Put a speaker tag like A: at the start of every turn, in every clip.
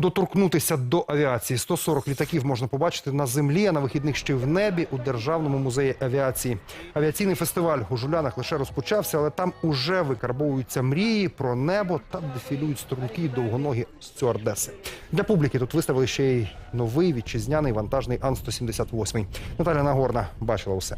A: доторкнутися до авіації. 140 літаків можна побачити на землі, а на вихідних ще й в небі у Державному музеї авіації. Авіаційний фестиваль у Жулянах лише розпочався, але там уже викарбовуються мрії про небо та дефілюють струнки й довгоногі стюардеси. Для публіки тут виставили ще й новий вітчизняний вантажний Ан-178. Наталя Нагорна бачила усе.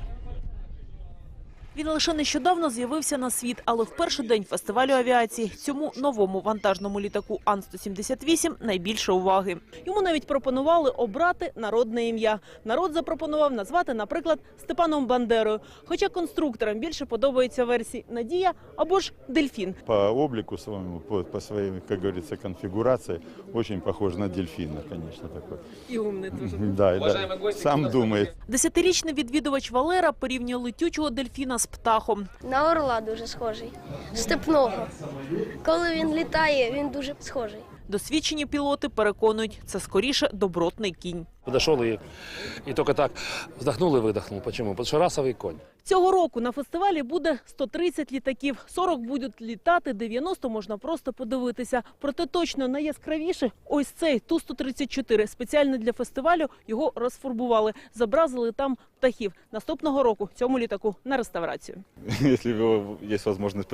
B: Він лише нещодавно з'явився на світ, але в перший день фестивалю авіації цьому новому вантажному літаку Ан-178 найбільше уваги. Йому навіть пропонували обрати народне ім'я. Народ запропонував назвати, наприклад, Степаном Бандерою. Хоча конструкторам більше подобається версії Надія або ж Дельфін.
C: По облику своему, по, по своей, как говорится, конфигурации, очень похож на дельфина, конечно, такой.
B: І умний дуже.
C: Да, да. Сам думает.
B: Десятирічний відвідувач Валера порівнює летючого дельфіна з птахом.
D: На орла дуже схожий. Степного. Коли він літає, він дуже схожий.
B: Досвідчені пілоти переконують, це скоріше добротний кінь.
E: Подошел и, и только так вздохнул и выдохнул. Почему? Потому что расовый конь.
B: Цього року на фестивалі буде 130 літаків, 40 будуть літати, 90 можна просто подивитися. Проте точно найяскравіше ось цей Ту-134. Спеціально для фестивалю його розфарбували, зобразили там птахів. Наступного року цьому літаку на реставрацію.
C: Если его есть возможность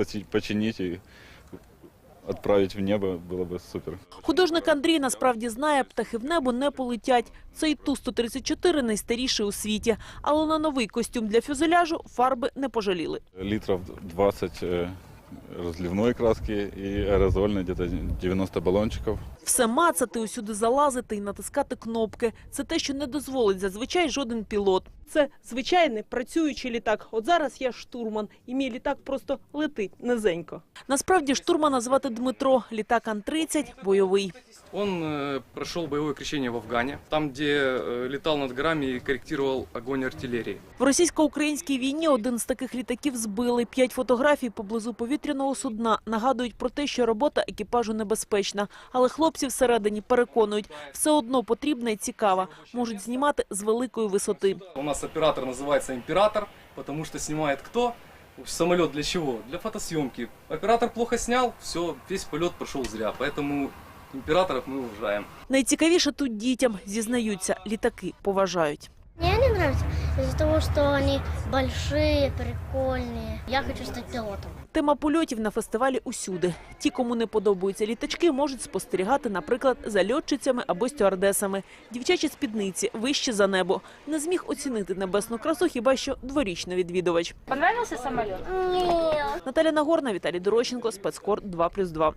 C: почи- починить и отправить в небо, було б супер.
B: Художник Андрій насправді знає, птахи в небо не полетять. Цей Ту-134 найстаріший у світі. Але на новий костюм для фюзеляжу фарби не пожаліли.
C: Літрів 20 э, разливной краски и аэрозольной, где-то 90 баллончиков.
B: Все мацати, усюди залазити і натискати кнопки. Це те, що не дозволить зазвичай жоден пілот. Це звичайний працюючий літак. От зараз я штурман, і мій літак просто летить низенько. Насправді штурмана звати Дмитро. Літак Ан-30 бойовий.
F: Он э, прошел боевое крещение в Афгане, там, где э, летал над горами и корректировал огонь артиллерии.
B: В російсько-українській війні один з таких літаків збили. П'ять фотографій поблизу повітряного судна нагадують про те, що робота екіпажу небезпечна. Але хлопці всередині переконують, все одно потрібна і цікава. Можуть знімати з великої висоти.
F: У нас оператор называется император, потому что снимает кто? Самолет для чего? Для фотосъемки. Оператор плохо снял, все, весь полет прошел зря, поэтому императоров мы уважаем.
B: Найцікавіше тут дітям зізнаються, літаки поважають.
D: Мне они нравятся из-за того, что они большие, прикольные. Я хочу стать пилотом.
B: Тема польотів на фестивалі усюди. Ті, кому не подобаються літачки, можуть спостерігати, наприклад, за льотчицями або стюардесами. Дівчачі спідниці вище за небо. Не зміг оцінити небесну красу хіба що дворічний відвідувач.
G: Понравився самоліт?
D: Ні.
B: Наталя Нагорна, Віталій Дорощенко, спецкор 2+,2.